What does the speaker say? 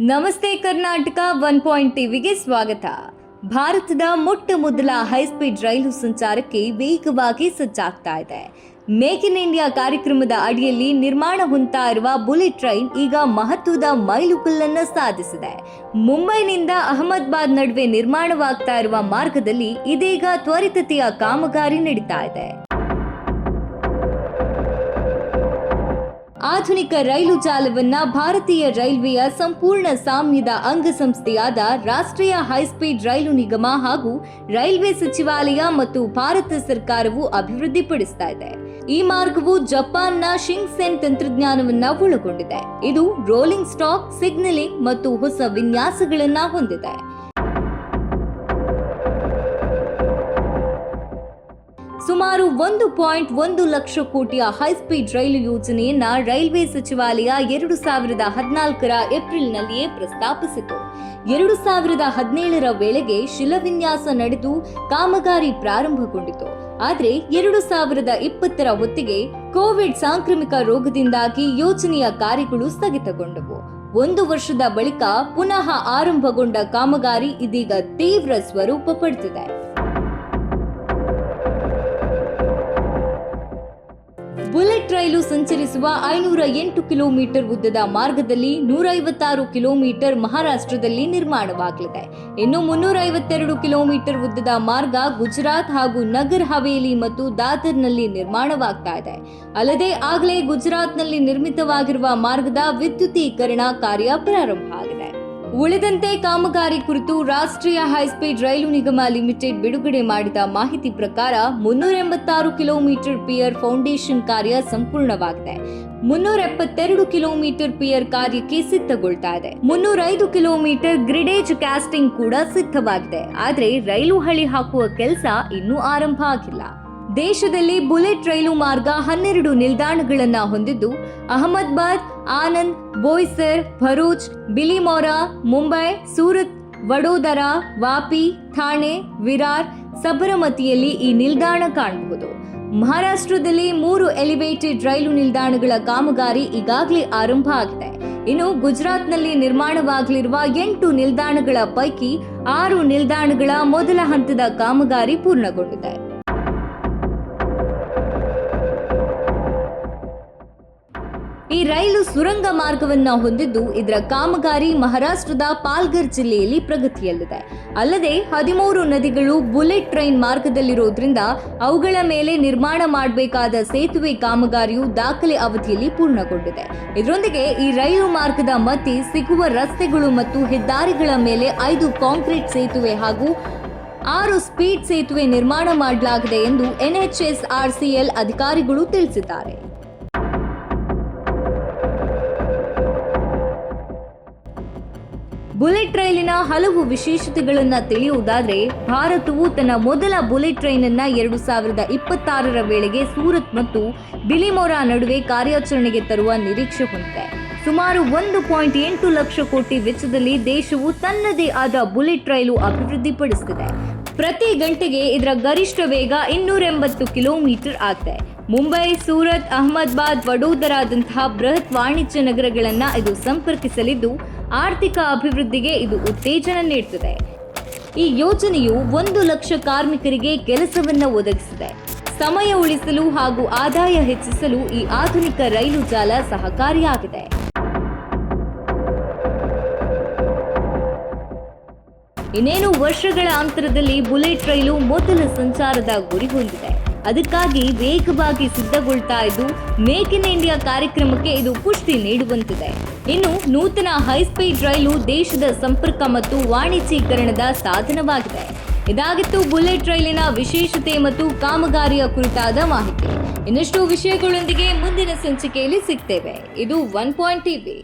ನಮಸ್ತೆ Karnataka one point ಟಿವಿಗೆ ಸ್ವಾಗತ. ಭಾರತದ ಮೊಟ್ಟ ಮೊದಲ ಹೈಸ್ಪೀಡ್ ರೈಲು ಸಂಚಾರಕ್ಕೆ ವೇಗವಾಗಿ ಸಜ್ಜಾಗ್ತಾ ಇದೆ. ಮೇಕ್ ಇನ್ ಇಂಡಿಯಾ ಕಾರ್ಯಕ್ರಮದ ಅಡಿಯಲ್ಲಿ ನಿರ್ಮಾಣ ಹೊಂತಾ ಇರುವ ಬುಲೆಟ್ ಟ್ರೈನ್ ಈಗ ಮಹತ್ವದ ಮೈಲುಗಲ್ಲನ್ನು ಸಾಧಿಸಿದೆ. ಮುಂಬೈನಿಂದ ಅಹಮದಾಬಾದ್ ನಡುವೆ ನಿರ್ಮಾಣವಾಗ್ತಾ ಇರುವ ಮಾರ್ಗದಲ್ಲಿ ಇದೀಗ ತ್ವರಿತತೆಯ ಕಾಮಗಾರಿ ನಡೀತಾ ಇದೆ. ಆಧುನಿಕ ರೈಲು ಜಾಲವನ್ನ ಭಾರತೀಯ ರೈಲ್ವೆಯ ಸಂಪೂರ್ಣ ಸಾಮ್ಯದ ಅಂಗಸಂಸ್ಥೆಯಾದ ರಾಷ್ಟ್ರೀಯ ಹೈಸ್ಪೀಡ್ ರೈಲು ನಿಗಮ ಹಾಗೂ ರೈಲ್ವೆ ಸಚಿವಾಲಯ ಮತ್ತು ಭಾರತ ಸರ್ಕಾರವು ಅಭಿವೃದ್ಧಿಪಡಿಸ್ತಾ ಇದೆ. ಈ ಮಾರ್ಗವು ಜಪಾನ್ನ ಶಿಂಗ್ಸೆನ್ ತಂತ್ರಜ್ಞಾನವನ್ನ ಒಳಗೊಂಡಿದೆ. ಇದು ರೋಲಿಂಗ್ ಸ್ಟಾಕ್, ಸಿಗ್ನಲಿಂಗ್ ಮತ್ತು ಹೊಸ ವಿನ್ಯಾಸಗಳನ್ನ ಹೊಂದಿದೆ. ಸುಮಾರು ಒಂದು ಪಾಯಿಂಟ್ ಒಂದು ಲಕ್ಷ ಕೋಟಿಯ ಹೈಸ್ಪೀಡ್ ರೈಲು ಯೋಜನೆಯನ್ನ ರೈಲ್ವೆ ಸಚಿವಾಲಯ ಎರಡು ಸಾವಿರದ ಹದಿನಾಲ್ಕರ ಏಪ್ರಿಲ್ನಲ್ಲಿಯೇ ಪ್ರಸ್ತಾಪಿಸಿತು. ಎರಡು ಸಾವಿರದ ಹದಿನೇಳರ ವೇಳೆಗೆ ಶಿಲಾವಿನ್ಯಾಸ ನಡೆದು ಕಾಮಗಾರಿ ಪ್ರಾರಂಭಗೊಂಡಿತು. ಆದರೆ ಎರಡು ಸಾವಿರದ ಇಪ್ಪತ್ತರ ಹೊತ್ತಿಗೆ ಕೋವಿಡ್ ಸಾಂಕ್ರಾಮಿಕ ರೋಗದಿಂದಾಗಿ ಯೋಜನೆಯ ಕಾರ್ಯಗಳು ಸ್ಥಗಿತಗೊಂಡವು. ಒಂದು ವರ್ಷದ ಬಳಿಕ ಪುನಃ ಆರಂಭಗೊಂಡ ಕಾಮಗಾರಿ ಇದೀಗ ತೀವ್ರ ಸ್ವರೂಪ ಪಡೆದಿದೆ. ಬುಲೆಟ್ ರೈಲು ಸಂಚರಿಸುವ ಐನೂರ ಎಂಟು ಕಿಲೋಮೀಟರ್ ಉದ್ದದ ಮಾರ್ಗದಲ್ಲಿ ನೂರ ಐವತ್ತಾರು ಕಿಲೋಮೀಟರ್ ಮಹಾರಾಷ್ಟ್ರದಲ್ಲಿ ನಿರ್ಮಾಣವಾಗಲಿದೆ. ಇನ್ನು ಮುನ್ನೂರ ಐವತ್ತೆರಡು ಕಿಲೋಮೀಟರ್ ಉದ್ದದ ಮಾರ್ಗ ಗುಜರಾತ್ ಹಾಗೂ ನಗರ್ ಹವೇಲಿ ಮತ್ತು ದಾದರ್ನಲ್ಲಿ ನಿರ್ಮಾಣವಾಗ್ತಾ ಇದೆ. ಅಲ್ಲದೆ ಆಗಲೇ ಗುಜರಾತ್ನಲ್ಲಿ ನಿರ್ಮಿತವಾಗಿರುವ ಮಾರ್ಗದ ವಿದ್ಯುತೀಕರಣ ಕಾರ್ಯ ಪ್ರಾರಂಭ ಆಗಿದೆ ಉಳಿದಂತೆ ಕಾಮಗಾರಿ ಕುರಿತು ರಾಷ್ಟ್ರೀಯ ಹೈಸ್ಪೀಡ್ ರೈಲು ನಿಗಮ ಲಿಮಿಟೆಡ್ ಬಿಡುಗಡೆ ಮಾಡಿದ ಮಾಹಿತಿ ಪ್ರಕಾರ ಮುನ್ನೂರ ಎಂಬತ್ತಾರು ಕಿಲೋಮೀಟರ್ ಪಿಯರ್ ಫೌಂಡೇಶನ್ ಕಾರ್ಯ ಸಂಪೂರ್ಣವಾಗಿದೆ. ಮುನ್ನೂರ ಎಪ್ಪತ್ತೆರಡು ಕಿಲೋಮೀಟರ್ ಪಿಯರ್ ಕಾರ್ಯಕ್ಕೆ ಸಿದ್ಧಗೊಳ್ತಾ ಇದೆ. ಮುನ್ನೂರೈದು ಕಿಲೋಮೀಟರ್ ಗ್ರಿಡೇಜ್ ಕ್ಯಾಸ್ಟಿಂಗ್ ಕೂಡ ಸಿದ್ಧವಾಗಿದೆ. ಆದರೆ ರೈಲು ಹಳಿ ಹಾಕುವ ಕೆಲಸ ಇನ್ನೂ ಆರಂಭ ಆಗಿಲ್ಲ. ದೇಶದಲ್ಲಿ ಬುಲೆಟ್ ರೈಲು ಮಾರ್ಗ ಹನ್ನೆರಡು ನಿಲ್ದಾಣಗಳನ್ನು ಹೊಂದಿದ್ದು, ಅಹಮದಾಬಾದ್, ಆನಂದ್, ಬೋಯ್ಸರ್, ಭರೂಚ್, ಬಿಲಿಮೋರಾ, ಮುಂಬೈ, ಸೂರತ್, ವಡೋದರಾ, ವಾಪಿ ಥಾಣೆ ವಿರಾರ್ ಸಬರಮತಿಯಲ್ಲಿ ಈ ನಿಲ್ದಾಣ ಕಾಣಬಹುದು. ಮಹಾರಾಷ್ಟ್ರದಲ್ಲಿ ಮೂರು ಎಲಿವೇಟೆಡ್ ರೈಲು ನಿಲ್ದಾಣಗಳ ಕಾಮಗಾರಿ ಈಗಾಗಲೇ ಆರಂಭ ಆಗಿದೆ. ಇನ್ನು ಗುಜರಾತ್ನಲ್ಲಿ ನಿರ್ಮಾಣವಾಗಲಿರುವ ಎಂಟು ನಿಲ್ದಾಣಗಳ ಪೈಕಿ ಆರು ನಿಲ್ದಾಣಗಳ ಮೊದಲ ಹಂತದ ಕಾಮಗಾರಿ ಪೂರ್ಣಗೊಂಡಿದೆ. ಈ ರೈಲು ಸುರಂಗ ಮಾರ್ಗವನ್ನ ಹೊಂದಿದ್ದು ಇದರ ಕಾಮಗಾರಿ ಮಹಾರಾಷ್ಟ್ರದ ಪಾಲ್ಗರ್ ಜಿಲ್ಲೆಯಲ್ಲಿ ಪ್ರಗತಿಯಲ್ಲಿದೆ. ಅಲ್ಲದೆ ಹದಿಮೂರು ನದಿಗಳು ಬುಲೆಟ್ ಟ್ರೈನ್ ಮಾರ್ಗದಲ್ಲಿರೋದ್ರಿಂದ ಅವುಗಳ ಮೇಲೆ ನಿರ್ಮಾಣ ಮಾಡಬೇಕಾದ ಸೇತುವೆ ಕಾಮಗಾರಿಯು ದಾಖಲೆ ಅವಧಿಯಲ್ಲಿ ಪೂರ್ಣಗೊಂಡಿದೆ. ಇದರೊಂದಿಗೆ ಈ ರೈಲು ಮಾರ್ಗದ ಮಧ್ಯೆ ಸಿಗುವ ರಸ್ತೆಗಳು ಮತ್ತು ಹೆದ್ದಾರಿಗಳ ಮೇಲೆ ಐದು ಕಾಂಕ್ರೀಟ್ ಸೇತುವೆ ಹಾಗೂ ಆರು ಸ್ಪೀಡ್ ಸೇತುವೆ ನಿರ್ಮಾಣ ಮಾಡಲಾಗಿದೆ ಎಂದು ಎನ್ಎಚ್ಎಸ್ಆರ್ಸಿಎಲ್ ಅಧಿಕಾರಿಗಳು ತಿಳಿಸಿದ್ದಾರೆ. ಬುಲೆಟ್ ರೈಲಿನ ಹಲವು ವಿಶೇಷತೆಗಳನ್ನ ತಿಳಿಯುವುದಾದ್ರೆ, ಭಾರತವು ತನ್ನ ಮೊದಲ ಬುಲೆಟ್ ಟ್ರೈನ್ ಅನ್ನ ಎರಡು ಸಾವಿರದ ಇಪ್ಪತ್ತಾರರ ವೇಳೆಗೆ ಸೂರತ್ ಮತ್ತು ಬಿಲಿಮೋರಾ ನಡುವೆ ಕಾರ್ಯಾಚರಣೆಗೆ ತರುವ ನಿರೀಕ್ಷೆ ಹೊಂದಿದೆ. ಸುಮಾರು ಒಂದು ಪಾಯಿಂಟ್ ಎಂಟು ಲಕ್ಷ ಕೋಟಿ ವೆಚ್ಚದಲ್ಲಿ ದೇಶವು ತನ್ನದೇ ಆದ ಬುಲೆಟ್ ರೈಲು ಅಭಿವೃದ್ಧಿಪಡಿಸುತ್ತಿದೆ ಪ್ರತಿ ಗಂಟೆಗೆ ಇದರ ಗರಿಷ್ಠ ವೇಗ ಇನ್ನೂರ ಎಂಬತ್ತು ಕಿಲೋಮೀಟರ್ ಆಗಿದೆ. ಮುಂಬೈ, ಸೂರತ್, ಅಹಮದಾಬಾದ್, ವಡೋದರಾದಂತಹ ಬೃಹತ್ ವಾಣಿಜ್ಯ ನಗರಗಳನ್ನು ಇದು ಸಂಪರ್ಕಿಸಲಿದ್ದು ಆರ್ಥಿಕ ಅಭಿವೃದ್ಧಿಗೆ ಇದು ಉತ್ತೇಜನ ನೀಡುತ್ತದೆ ಈ ಯೋಜನೆಯು ಒಂದು ಲಕ್ಷ ಕಾರ್ಮಿಕರಿಗೆ ಕೆಲಸವನ್ನ ಒದಗಿಸಿದೆ. ಸಮಯ ಉಳಿಸಲು ಹಾಗೂ ಆದಾಯ ಹೆಚ್ಚಿಸಲು ಈ ಆಧುನಿಕ ರೈಲು ಜಾಲ ಸಹಕಾರಿಯಾಗಿದೆ. ಇನ್ನೇನು ವರ್ಷಗಳ ಅಂತರದಲ್ಲಿ ಬುಲೆಟ್ ರೈಲು ಮೊದಲ ಸಂಚಾರದ ಗುರಿ ಹೊಂದಿದೆ. ಅದಕ್ಕಾಗಿ ವೇಗವಾಗಿ ಸಿದ್ಧಗೊಳ್ತಾ ಇದ್ದು ಮೇಕ್ ಇನ್ ಇಂಡಿಯಾ ಕಾರ್ಯಕ್ರಮಕ್ಕೆ ಇದು ಪುಷ್ಟಿ ನೀಡುವಂತಿದೆ. ಇನ್ನು ನೂತನ ಹೈಸ್ಪೀಡ್ ರೈಲು ದೇಶದ ಸಂಪರ್ಕ ಮತ್ತು ವಾಣಿಜ್ಯೀಕರಣದ ಸಾಧನವಾಗಿದೆ. ಇದಾಗಿತ್ತು ಬುಲೆಟ್ ರೈಲಿನ ವಿಶೇಷತೆ ಮತ್ತು ಕಾಮಗಾರಿಯ ಕುರಿತಾದ ಮಾಹಿತಿ. ಇನ್ನಷ್ಟು ವಿಷಯಗಳೊಂದಿಗೆ ಮುಂದಿನ ಸಂಚಿಕೆಯಲ್ಲಿ ಸಿಗ್ತೇವೆ. ಇದು ಒನ್ ಪಾಯಿಂಟ್ ಟಿವಿ.